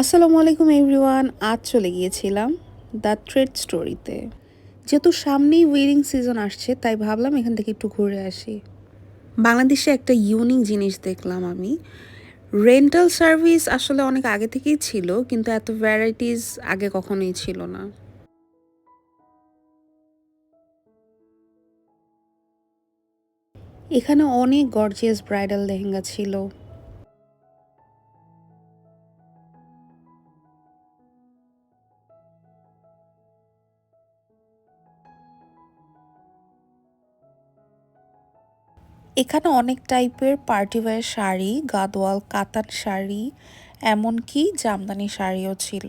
আসসালামু আলাইকুম এভরিওয়ান, আজ চলে গিয়েছিলাম দ্য ট্রেড স্টোরিতে। যেহেতু সামনেই ওয়েডিং সিজন আসছে, তাই ভাবলাম এখান থেকে একটু ঘুরে আসি। বাংলাদেশে একটা ইউনিক জিনিস দেখলাম আমি। রেন্টাল সার্ভিস আসলে অনেক আগে থেকেই ছিল, কিন্তু এত ভ্যারাইটিস আগে কখনোই ছিল না। এখানে অনেক গর্জিয়াস ব্রাইডাল লেহেঙ্গা ছিল। এখানে অনেক টাইপের পার্টিওয়্যার শাড়ি, গাদোয়াল, কাতান শাড়ি, এমনকি জামদানি শাড়িও ছিল।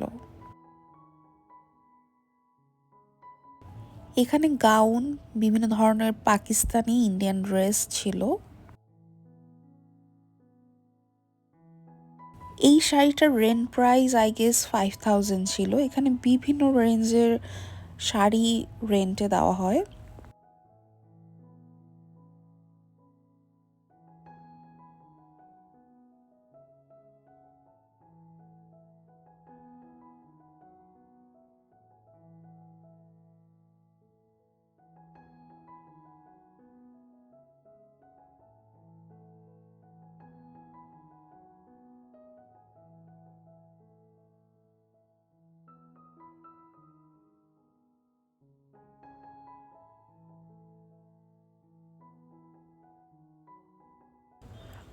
এখানে গাউন, বিভিন্ন ধরনের পাকিস্তানি ইন্ডিয়ান ড্রেস ছিল। এই শাড়িটার rent price I guess five thousand ছিল। এখানে বিভিন্ন রেঞ্জের শাড়ি রেন্টে দেওয়া হয়।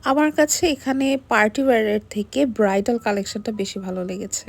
আমার কাছে এখানে পার্টি ওয়্যারের থেকে ব্রাইডাল কালেকশনটা বেশি ভালো লেগেছে।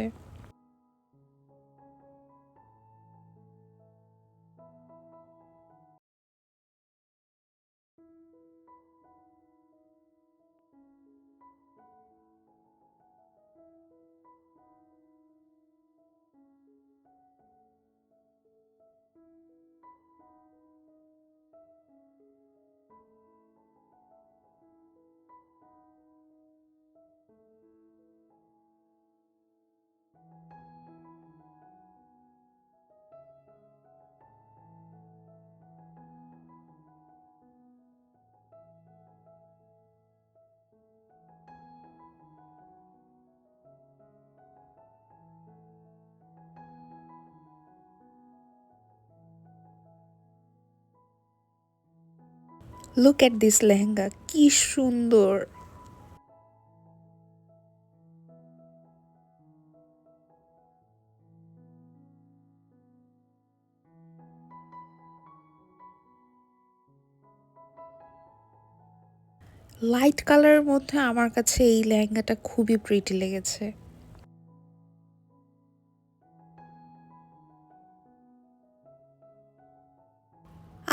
লুক এট দিস লেহেঙ্গা, কি সুন্দর। লাইট কালারের মধ্যে আমার কাছে এই লেহেঙ্গাটা খুবই প্রিটি লেগেছে।